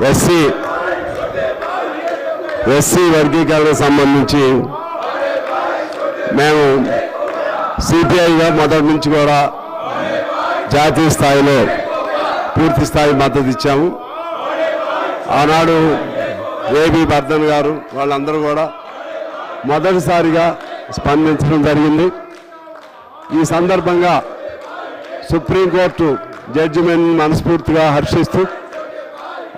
SC. SC వర్గీకరణకు సంబంధించి మేము సిపిఐగా మొదటి నుంచి కూడా జాతీయ స్థాయిలో పూర్తి స్థాయి మద్దతు ఇచ్చాము. ఆనాడు ఏబి బర్ధన్ గారు వాళ్ళందరూ కూడా మొదటిసారిగా స్పందించడం జరిగింది. ఈ సందర్భంగా సుప్రీంకోర్టు జడ్జిమెంట్ మనస్ఫూర్తిగా హర్షిస్తూ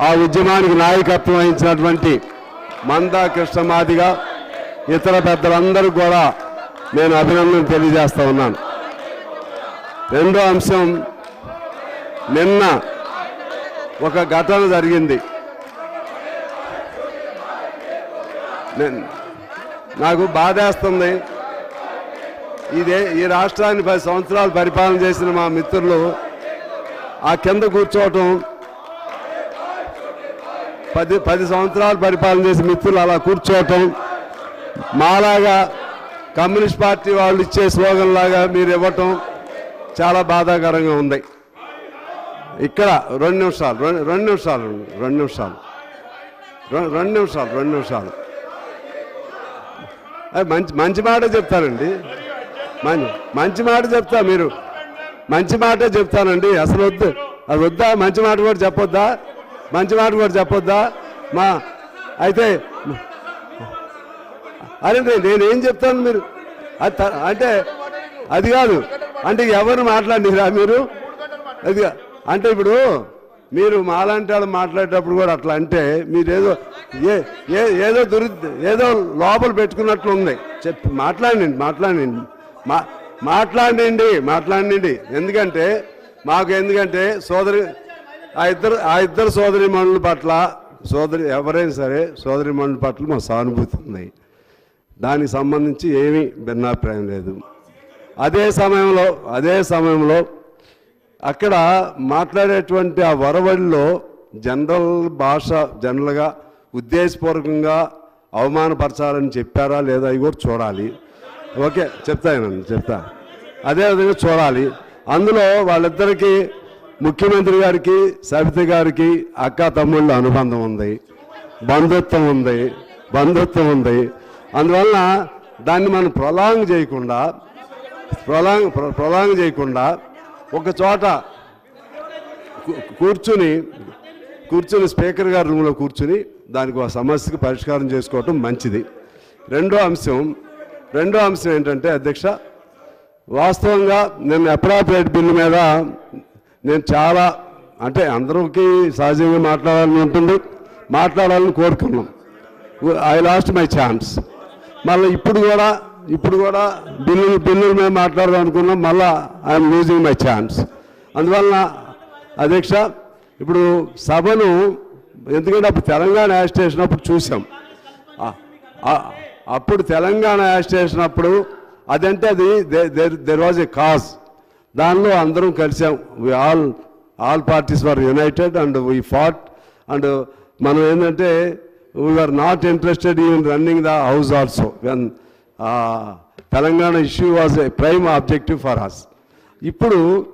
ఆ ఉద్యమానికి నాయకత్వం వహించినటువంటి మందా కృష్ణమాదిగా ఇతర పెద్దలందరూ కూడా నేను అభినందన తెలియజేస్తా ఉన్నాను. రెండో అంశం నిన్న ఒక ఘటన జరిగింది. నాకు బాధేస్తుంది. ఇదే ఈ రాష్ట్రాన్ని పది సంవత్సరాలు పరిపాలన చేసిన మా మిత్రులు ఆ కింద కూర్చోవటం పది పది సంవత్సరాలు పరిపాలన చేసే మిత్రులు అలా కూర్చోవటం మాలాగా కమ్యూనిస్ట్ పార్టీ వాళ్ళు ఇచ్చే స్లోగన్ లాగా మీరు ఇవ్వటం చాలా బాధాకరంగా ఉంది. ఇక్కడ రెండు నిమిషాలు రెండు నిమిషాలు రెండు నిమిషాలు. రెండు నిమిషాలు రెండు నిమిషాలు. మంచి మంచి మాట చెప్తానండి మంచి మంచి మాట చెప్తా మీరు. మంచి మాటే చెప్తానండి. అసలు వద్దు అది వద్దా? మంచి మాట కూడా చెప్పొద్దా? మంచి మాట కూడా చెప్పొద్దా? మా అయితే అరే నేనేం చెప్తాను మీరు? అది అంటే అది కాదు. అంటే ఎవరు మాట్లాడినరా మీరు? అది కా- అంటే ఇప్పుడు మీరు మాలాంటి వాళ్ళు మాట్లాడేటప్పుడు కూడా అట్లా అంటే మీరేదో ఏదో ఏ ఏ- ఏదో దురి ఏదో లోపల పెట్టుకున్నట్లు ఉంది. చెప్పి మాట్లాడండి మాట్లాడండి. మా మాట్లాడండి మాట్లాడండి. ఎందుకంటే మాకు ఎందుకంటే సోదరి ఆ ఇద్దరు ఆ ఇద్దరు సోదరి మనుల పట్ల సోదరి ఎవరైనా సరే సోదరి మనుల పట్ల మా సానుభూతి ఉంది. దానికి సంబంధించి ఏమీ భిన్నాభిప్రాయం లేదు. అదే సమయంలో అదే సమయంలో అక్కడ మాట్లాడేటువంటి ఆ వరవడిలో జనరల్ భాష జనరల్గా ఉద్దేశపూర్వకంగా అవమానపరచాలని చెప్పారా లేదా అవి కూడా చూడాలి. ఓకే చెప్తాను చెప్తా. అదేవిధంగా చూడాలి. అందులో వాళ్ళిద్దరికీ ముఖ్యమంత్రి గారికి సవిత గారికి అక్క తమ్ముళ్ళ అనుబంధం ఉంది బంధుత్వం ఉంది బంధుత్వం ఉంది. అందువలన దాన్ని మనం ప్రొలాంగ్ చేయకుండా ప్రొలాంగ్ ప్రొలాంగ్ చేయకుండా ఒక చోట కూర్చుని కూర్చుని స్పీకర్ గారి రూమ్లో కూర్చుని దానికి ఒక సమస్యకు పరిష్కారం చేసుకోవటం మంచిది. రెండో అంశం రెండో అంశం ఏంటంటే అధ్యక్ష వాస్తవంగా నేను అప్రాపరేట్ బిల్లు మీద నేను చాలా అంటే అందరికీ సహజంగా మాట్లాడాలని ఉంటుంది. మాట్లాడాలని కోరుకున్నాం. ఐ లాస్ట్ మై ఛాన్స్ మళ్ళీ ఇప్పుడు కూడా ఇప్పుడు కూడా బిల్లులు బిల్లులు మేము మాట్లాడదాం అనుకున్నాం. మళ్ళీ ఐఎమ్ లూజింగ్ మై ఛాన్స్ అందువలన అధ్యక్ష ఇప్పుడు సభను ఎందుకంటే అప్పుడు తెలంగాణ యాజిటేషన్ అప్పుడు చూసాం. అప్పుడు తెలంగాణ యాజిటేషన్ అప్పుడు అదంటే అది దెర్ వాజ్ ఏ కాజ్ దానిలో అందరం కలిసాం. We all all parties were united and we fought and మనం ఏంటంటే we are not interested even running the house also when Telangana issue was a prime objective for us ఇప్పుడు